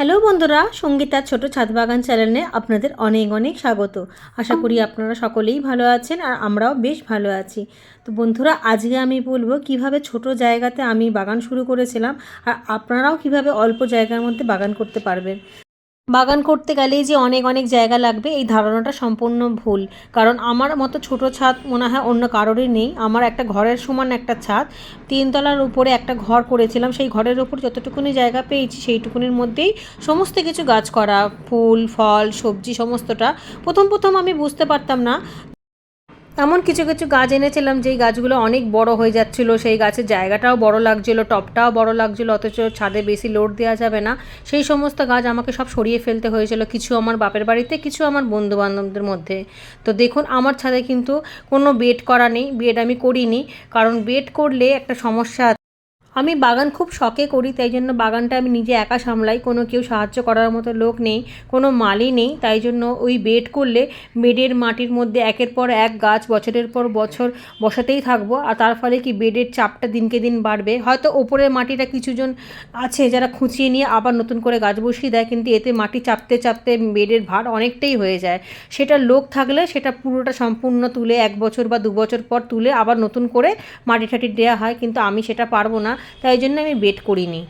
Hello বন্ধুরা সঙ্গীতার ছোট ছাদ বাগান চ্যানেলে আপনাদের অনেক অনেক স্বাগত। আশা করি আপনারা সকলেই ভালো আছেন আর আমরাও বেশ ভালো আছি। তো বন্ধুরা, আজকে আমি বলব কীভাবে ছোট জায়গাতে আমি বাগান শুরু করেছিলাম আর আপনারাও কীভাবে অল্প জায়গার মধ্যে বাগান করতে পারবেন। বাগান করতে গেলে যে অনেক অনেক জায়গা লাগবে, এই ধারণাটা সম্পূর্ণ ভুল। কারণ আমার মতো ছোট ছাদ মনে হয় অন্য কারোরই নেই। আমার একটা ঘরের সমান একটা ছাদ, তিনতলার উপরে একটা ঘর করেছিলাম। সেই ঘরের উপর যতটুকুনি জায়গা পেয়েছি, সেইটুকুনির মধ্যেই সমস্ত কিছু গাছ করা, ফুল, ফল, সবজি, সমস্তটা প্রথম প্রথম আমি বুঝতে পারতাম না এমন কিছু কিছু গাছ এনেছিলাম, যেই গাছগুলো অনেক বড় হয়ে যাচ্ছিল। সেই গাছের জায়গাটাও বড় লাগছিল, টপটাও বড় লাগছিল, অথচ ছাদে বেশি লোড দেওয়া যাবে না। সেই সমস্ত গাছ আমাকে সব সরিয়ে ফেলতে হয়েছিল, কিছু আমার বাপের বাড়িতে, কিছু আমার বন্ধু বান্ধবদের মধ্যে। তো দেখুন, আমার ছাদে কিন্তু কোনো বেড করা নেই, বেড আমি করিনি। কারণ বেড করলে একটা সমস্যা। আমি বাগান খুব শখে করি, তাই জন্য বাগানটা আমি নিজে একা সামলাই। কোনো কেউ সাহায্য করার মতো লোক নেই, কোনো মালি নেই। তাই জন্য ওই বেড করলে বেডের মাটির মধ্যে একের পর এক গাছ বছরের পর বছর বসাতেই থাকব। আর তার ফলে কি বেডের চাপটা দিনকে দিন বাড়বে। হয়তো ওপরের মাটিটা কিছুজন আছে যারা খুঁচিয়ে নিয়ে আবার নতুন করে গাছ বসিয়ে দেয়, কিন্তু এতে মাটি চাপতে চাপতে বেডের ভার অনেকটাই হয়ে যায়। সেটা লোক থাকলে সেটা পুরোটা সম্পূর্ণ তুলে এক বছর বা দু বছর পর তুলে আবার নতুন করে মাটি ঠাটি দেওয়া হয়, কিন্তু আমি সেটা পারব না। তাই জন্য আমি বেড করিনি।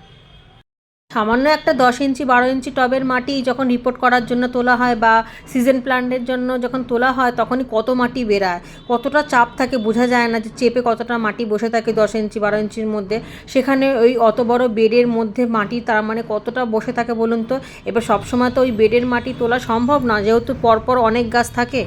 সামান্য একটা দশ ইঞ্চি, বারো ইঞ্চি টবের মাটি যখন রিপোর্ট করার জন্য তোলা হয় বা সিজন প্ল্যান্টের জন্য যখন তোলা হয়, তখনই কত মাটি বেরায়। কতটা চাপ থাকে বোঝা যায় না যে চেপে কতটা মাটি বসে থাকে দশ ইঞ্চি, বারো ইঞ্চির মধ্যে। সেখানে ওই অত বড় বেডের মধ্যে মাটি তার মানে কতটা বসে থাকে বলুন তো? এবার সবসময় তো ওই বেডের মাটি তোলা সম্ভব না, যেহেতু পরপর অনেক গাছ থাকে।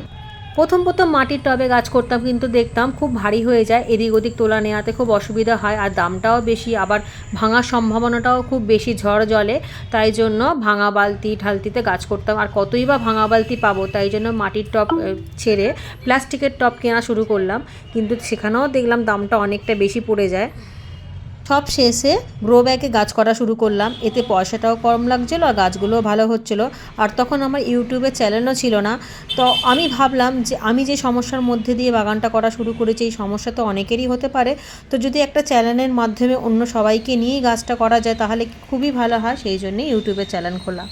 প্রথম প্রথম মাটির টবে গাছ করতাম, কিন্তু দেখতাম খুব ভারী হয়ে যায়। এদিক ওদিক তোলা নেওয়াতে খুব অসুবিধা হয়, আর দামটাও বেশি, আবার ভাঙার সম্ভাবনাটাও খুব বেশি ঝড় জলে। তাই জন্য ভাঙা বালতি ঢালতিতে গাছ করতাম, আর কতই বা ভাঙা বালতি পাবো, তাই জন্য মাটির টব ছেড়ে প্লাস্টিকের টব কেনা শুরু করলাম। কিন্তু সেখানেও দেখলাম দামটা অনেকটা বেশি পড়ে যায়। সব শেষে গ্রো ব্যাগে গাছ করা শুরু করলাম। এতে পয়সাটাও কম লাগছিল আর গাছগুলোও ভালো হচ্ছিল। আর তখন আমার ইউটিউবে চ্যানেলও ছিল না। তো আমি ভাবলাম যে আমি যে সমস্যার মধ্যে দিয়ে বাগানটা করা শুরু করেছি, এই সমস্যা তো অনেকেরই হতে পারে। তো যদি একটা চ্যানেলের মাধ্যমে অন্য সবাইকে নিয়েই গাছটা করা যায়, তাহলে খুবই ভালো হয়। সেই জন্যই ইউটিউবে চ্যানেল খোলা।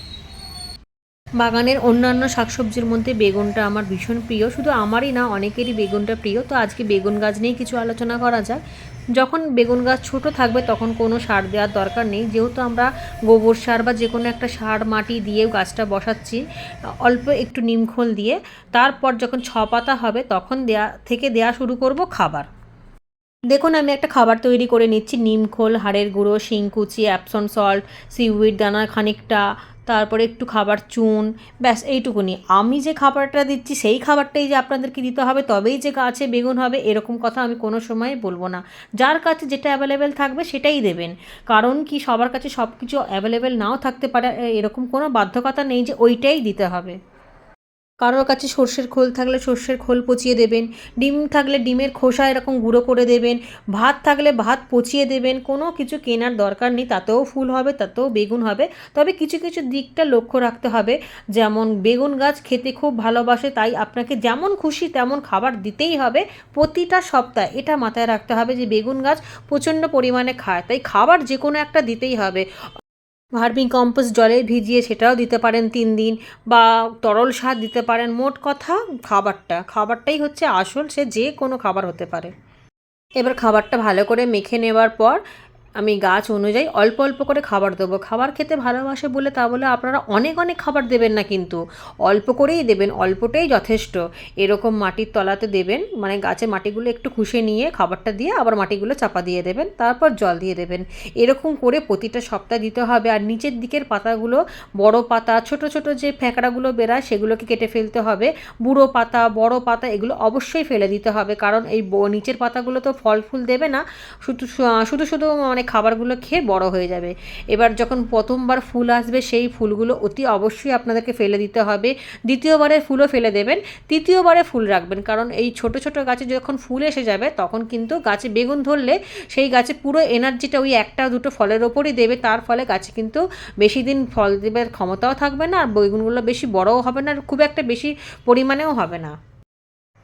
বাগানের অন্যান্য শাকসবজির মধ্যে বেগুনটা আমার ভীষণ প্রিয়। শুধু আমারই না, অনেকেরই বেগুনটা প্রিয়। তো আজকে বেগুন গাছ নিয়ে কিছু আলোচনা করা যাক। যখন বেগুন গাছ ছোট থাকবে তখন কোনো সার দেওয়ার দরকার নেই। যেহেতু আমরা গোবর সার বা যে কোনো একটা সার মাটি দিয়ে গাছটা বসাচ্ছি, অল্প একটু নিমখোল দিয়ে, তারপর যখন ছ পাতা হবে তখন দেয়া, থেকে দেয়া শুরু করব খাবার। দেখুন, আমি একটা খাবার তৈরি করে নিচ্ছি। নিমখোল হাড়ের গুঁড়ো শিংকুচি অ্যাপসন সল্ট সিউইড দানা খানিকটা তারপরে একটু খাবার চুন, ব্যাস, এইটুকুনি। আমি যে খাবারটা দিচ্ছি, সেই খাবারটাই যে আপনাদেরকে দিতে হবে, তবেই যে গাছে বেগুন হবে, এরকম কথা আমি কোনো সময় বলব না। যার কাছে যেটা অ্যাভেলেবেল থাকবে, সেটাই দেবেন। কারণ কি, সবার কাছে সব কিছু অ্যাভেলেবেল নাও থাকতে পারে, এরকম কোনো বাধ্যকতা নেই যে ওইটাই দিতে হবে। কারোর কাছে সর্ষের খোল থাকলে সর্ষের খোল পচিয়ে দেবেন, ডিম থাকলে ডিমের খোসা এরকম গুঁড়ো করে দেবেন, ভাত থাকলে ভাত পচিয়ে দেবেন, কোনো কিছু কেনার দরকার নেই, তাতেও ফুল হবে, তাতেও বেগুন হবে, তবে কিছু কিছু দিকটা লক্ষ্য রাখতে হবে, যেমন বেগুন গাছ খেতে খুব ভালোবাসে, তাই আপনাকে যেমন খুশি তেমন খাবার দিতেই হবে, প্রতিটা সপ্তাহে এটা মাথায় রাখতে হবে যে বেগুন গাছ প্রচণ্ড পরিমাণে খায়, তাই খাবার যে কোনো একটা দিতেই হবে ভার্মিং কম্পোস্ট জলে ভিজিয়ে সেটাও দিতে পারেন তিন দিন বা তরল সার দিতে পারেন। মোট কথা খাবারটা, খাবারটাই হচ্ছে আসল, সে যে কোনো খাবার হতে পারে। এবার খাবারটা ভালো করে মেখে নেওয়ার পর আমি গাছ অনুযায়ী অল্প অল্প করে খাবার দেবো। খাবার খেতে ভালোবাসে বলে তা বলে আপনারা অনেক অনেক খাবার দেবেন না কিন্তু। অল্প করেই দেবেন, অল্পটাই যথেষ্ট। এরকম মাটির তলাতে দেবেন মানে গাছের মাটিগুলো একটু খুশে নিয়ে খাবারটা দিয়ে আবার মাটিগুলো চাপা দিয়ে দেবেন, তারপর জল দিয়ে দেবেন। এরকম করে প্রতিটা সপ্তাহে দিতে হবে আর নিচের দিকের পাতাগুলো, বড় পাতা, ছোট ছোট যে ফ্যাঁকড়াগুলো বেরায় সেগুলোকে কেটে ফেলতে হবে। বুড়ো পাতা, বড় পাতা এগুলো অবশ্যই ফেলে দিতে হবে কারণ এই নিচের পাতাগুলো তো ফল ফুল দেবে না। শুধু শুধু শুধু মানে খাবারগুলো খেয়ে বড় হয়ে যাবে। এবার যখন প্রথমবার ফুল আসবে, সেই ফুলগুলো অতি অবশ্যই আপনাদেরকে ফেলে দিতে হবে। দ্বিতীয়বারে ফুলও ফেলে দেবেন। তৃতীয়বারে ফুল রাখবেন। কারণ এই ছোট ছোট গাছে যখন ফুল এসে যাবে, তখন কিন্তু গাছে বেগুন ধরলে সেই গাছে পুরো এনার্জিটা ওই একটা দুটো ফলের ওপরই দেবে। তার ফলে গাছে কিন্তু বেশি দিন ফল দেবার ক্ষমতাও থাকবে না, আর বেগুনগুলো বেশি বড়ও হবে না, আর খুব একটা বেশি পরিমাণেও হবে না।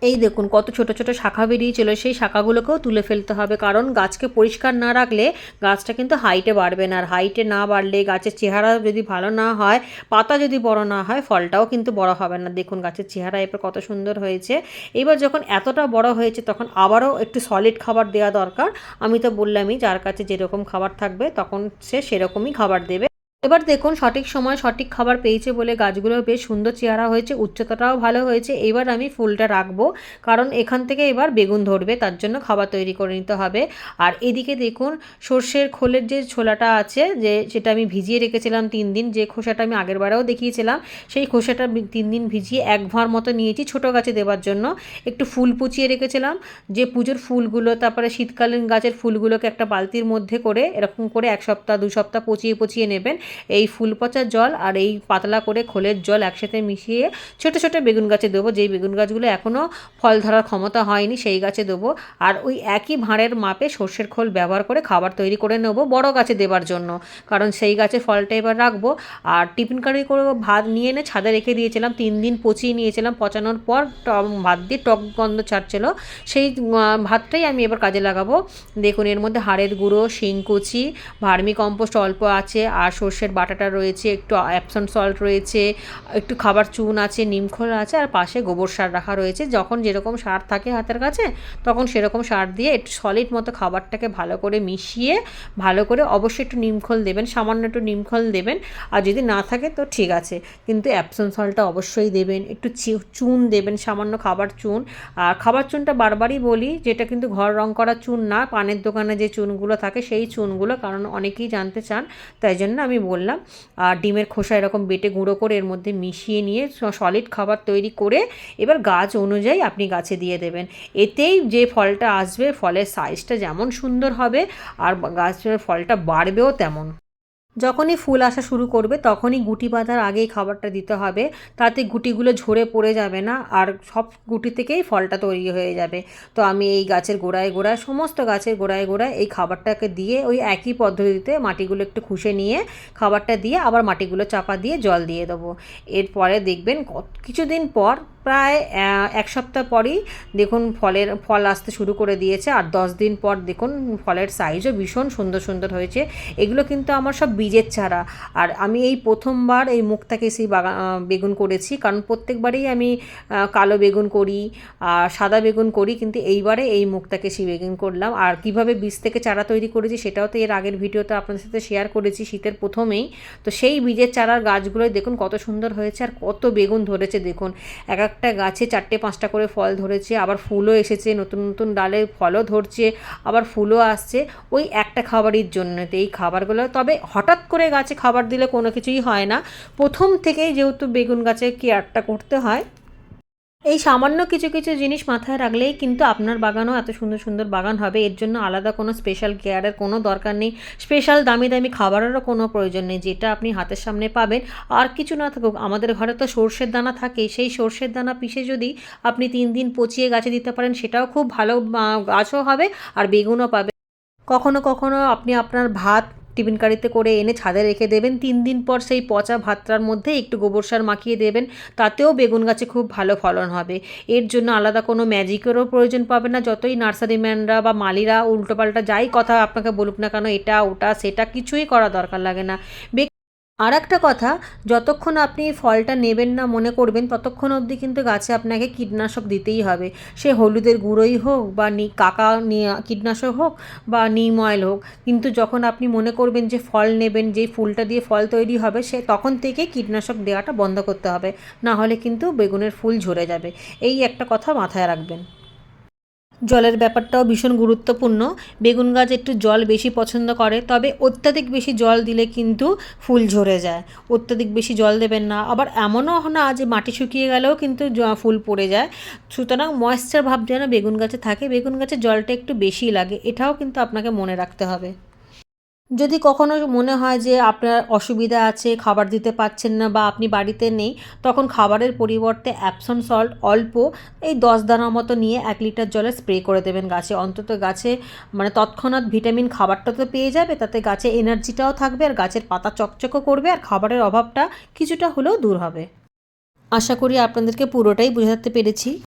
এই দেখুন, কত ছোট ছোট শাখা বেরিয়েছিল, সেই শাখাগুলোকেও তুলে ফেলতে হবে। কারণ গাছকে পরিষ্কার না রাখলে গাছটা কিন্তু হাইটে বাড়বে না। আর হাইটে না বাড়লে গাছের চেহারা যদি ভালো না হয়, পাতা যদি বড় না হয়, ফলটাও কিন্তু বড় হবে না। দেখুন, গাছের চেহারা এবার কত সুন্দর হয়েছে। এবার যখন এতটা বড় হয়েছে, তখন আবারও একটু সলিড খাবার দেওয়া দরকার। আমি তো বললামই, যার কাছে যেরকম খাবার থাকবে, তখন সে সেরকমই খাবার দেবে। এবার দেখুন সঠিক সময় সঠিক খাবার পেয়েছে বলে গাছগুলো বেশ সুন্দর চেহারা হয়েছে, উচ্চতাটাও ভালো হয়েছে। এবার আমি ফুলটা রাখব, কারণ এখান থেকে এবার বেগুন ধরবে, তার জন্য খাবার তৈরি করে নিতে হবে। আর এদিকে দেখুন সর্ষের খোলের যে ছোলাটা আছে, যে সেটা আমি ভিজিয়ে রেখেছিলাম তিন দিন, যে খোসাটা আমি আগের বারেও দেখিয়েছিলাম, সেই খোসাটা তিন দিন ভিজিয়ে এক ভাঁড় মতো নিয়েছি ছোটো গাছে দেওয়ার জন্য। একটু ফুল পুচিয়ে রেখেছিলাম, যে পুজোর ফুলগুলো, তারপরে শীতকালীন গাছের ফুলগুলোকে একটা বালতির মধ্যে করে এরকম করে এক সপ্তাহ, দু সপ্তাহ পচিয়ে পচিয়ে নেবেন। এই ফুল পচার জল আর এই পাতলা করে খোলের জল একসাথে মিশিয়ে ছোট ছোট বেগুন গাছে দেবো। যেই বেগুন গাছগুলো এখনও ফল ধরার ক্ষমতা হয়নি, সেই গাছে দেবো। আর ওই একই ভাঁড়ের মাপে সর্ষের খোল ব্যবহার করে খাবার তৈরি করে নেব বড় গাছে দেবার জন্য। কারণ সেই গাছে ফলটা এবার রাখব। আর টিফিন কারি করে ভাত নিয়ে এনে ছাদে রেখে দিয়েছিলাম। তিন দিন পচিয়ে নিয়েছিলাম। পচানোর পর ভাত দিয়ে টক গন্ধ ছাড়ছিল। সেই ভাতটাই আমি এবার কাজে লাগাবো। দেখুন, এর মধ্যে হাড়ের গুঁড়ো, শিংকুচি, ভার্মি কম্পোস্ট অল্প আছে। আর সর্ষের বাটাটা রয়েছে, একটু অ্যাপসন সল্ট রয়েছে, একটু খাবার চুন আছে নিমখোল আছে, আর পাশে গোবর সার রাখা রয়েছে। যখন যেরকম সার থাকে হাতের কাছে, তখন সেরকম সার দিয়ে একটু সলিড মতো খাবারটাকে ভালো করে মিশিয়ে, ভালো করে অবশ্যই একটু নিমখোল দেবেন, সামান্য একটু নিমখোল দেবেন। আর যদি না থাকে তো ঠিক আছে, কিন্তু অ্যাপসন সল্টটা অবশ্যই দেবেন, একটু চুন দেবেন, সামান্য খাবার চুন। আর খাবার চুনটা বারবারই বলি, যেটা কিন্তু ঘর রং করা চুন না, পানের দোকানে যে চুনগুলো থাকে, সেই চুনগুলো, কারণ অনেকেই জানতে চান, তাই জন্য আমি বললাম। আর ডিমের খোসা এরকম বেটে গুঁড়ো করে এর মধ্যে মিশিয়ে নিয়ে সলিড খাবার তৈরি করে এবার গাছ অনুযায়ী আপনি গাছে দিয়ে দেবেন। এতেই যে ফলটা আসবে, ফলের সাইজটা যেমন সুন্দর হবে, আর গাছের ফলটা বাড়বেও তেমন। যখনই ফুল আসা শুরু করবে, তখনই গুটি বাঁধার আগেই খাবারটা দিতে হবে। তাতে গুটিগুলো ঝরে পড়ে যাবে না, আর সব গুটি থেকেই ফলটা তৈরি হয়ে যাবে। তো আমি এই গাছের গোড়ায় গোড়ায়, সমস্ত গাছের গোড়ায় গোড়ায় এই খাবারটাকে দিয়ে ওই একই পদ্ধতিতে মাটিগুলো একটু খুশে নিয়ে খাবারটা দিয়ে আবার মাটিগুলো চাপা দিয়ে জল দিয়ে দেবো। এরপরে দেখবেন কিছুদিন পর প্রায় এক সপ্তাহ পরই দেখুন ফলের, ফল আসতে শুরু করে দিয়েছে। আর দশ দিন পর দেখুন ফলের সাইজও ভীষণ সুন্দর সুন্দর হয়েছে। এগুলো কিন্তু আমার সব বীজের চারা। আর আমি এই প্রথমবার এই মুক্তাকেশি বাগান বেগুন করেছি। কারণ প্রত্যেকবারেই আমি কালো বেগুন করি আর সাদা বেগুন করি। কিন্তু এইবারে এই মুক্তাকেশি বেগুন করলাম। আর কীভাবে বীজ থেকে চারা তৈরি করেছি সেটাও তো এর আগের ভিডিওতে আপনাদের সাথে শেয়ার করেছি শীতের প্রথমেই। তো সেই বীজের চারার গাছগুলোই দেখুন কত সুন্দর হয়েছে। আর কত বেগুন ধরেছে দেখুন। এক এক একটা গাছে চারটে পাঁচটা করে ফল ধরেছে, আবার ফুলও এসেছে, নতুন নতুন ডালে ফলও ধরছে, আবার ফুলও আসছে। ওই একটা খাবারের জন্য তো এই খাবারগুলো। তবে হঠাৎ করে গাছে খাবার দিলে কোনো কিছুই হয় না। প্রথম থেকেই যেহেতু বেগুন গাছে কেয়ারটা করতে হয় এই সামান্য কিছু কিছু জিনিস মাথায় রাখলেই কিন্তু আপনার বাগানও এত সুন্দর সুন্দর বাগান হবে। এর জন্য আলাদা কোনো স্পেশাল কেয়ারের কোনো দরকার নেই। স্পেশাল দামি দামি খাবারেরও কোনো প্রয়োজন নেই। যেটা আপনি হাতের সামনে পাবেন। আর কিছু না থাকুক, আমাদের ঘরে তো সর্ষের দানা থাকে সেই সর্ষের দানা পিষে যদি আপনি তিন দিন পচিয়ে গাছে দিতে পারেন, সেটাও খুব ভালো গাছও হবে আর বেগুনও পাবে কখনো কখনো আপনি আপনার ভাত টিফিন কারিতে করে এনে ছাদে রেখে দেবেন। তিন দিন পর সেই পচা ভাতটার মধ্যে একটু গোবর সার মাখিয়ে দেবেন। তাতেও বেগুন গাছে খুব ভালো ফলন হবে। এর জন্য আলাদা কোনো ম্যাজিকেরও প্রয়োজন পাবে না। যতই নার্সারিম্যানরা বা মালিরা উল্টোপাল্টা যাই কথা আপনাকে বলুক না কেন, এটা, ওটা, সেটা কিছুই করা দরকার লাগে না। আর একটা কথা, যতক্ষণ আপনি ফলটা নেবেন না, মনে করবেন, ততক্ষণ অবধি কিন্তু গাছে আপনাকে কীটনাশক দিতেই হবে। সে হলুদের গুঁড়োই হোক বা নি, কাকা কীটনাশক হোক বা নিম অয়েল হোক, কিন্তু যখন আপনি মনে করবেন যে ফল নেবেন, যেই ফুলটা দিয়ে ফল তৈরি হবে, সে তখন থেকে কীটনাশক দেওয়াটা বন্ধ করতে হবে। না হলে কিন্তু বেগুনের ফুল ঝরে যাবে। এই একটা কথা মাথায় রাখবেন। জলের ব্যাপারটাও ভীষণ গুরুত্বপূর্ণ। বেগুন গাছ একটু জল বেশি পছন্দ করে, তবে অত্যাধিক বেশি জল দিলে কিন্তু ফুল ঝরে যায়। অত্যাধিক বেশি জল দেবেন না। আবার এমনও না যে মাটি শুকিয়ে গেলেও কিন্তু ফুল পড়ে যায়। সুতরাং ময়েশ্চার ভাব যেন বেগুন গাছে থাকে। বেগুন গাছে জলটা একটু বেশি লাগে। এটাও কিন্তু আপনাকে মনে রাখতে হবে। যদি কখনো মনে হয় যে আপনার অসুবিধা আছে, খাবার দিতে পারছেন না বা আপনি বাড়িতে নেই, তখন খাবারের পরিবর্তে অ্যাপসন সল্ট অল্প, এই দশ দানার মতো নিয়ে এক লিটার জলে স্প্রে করে দেবেন গাছে। অন্তত গাছে মানে তৎক্ষণাৎ ভিটামিন খাবারটা তো পেয়ে যাবে, তাতে গাছে এনার্জিটাও থাকবে আর গাছের পাতা চকচকও করবে আর খাবারের অভাবটা কিছুটা হলেও দূর হবে। আশা করি আপনাদেরকে পুরোটাই বোঝাতে পেরেছি।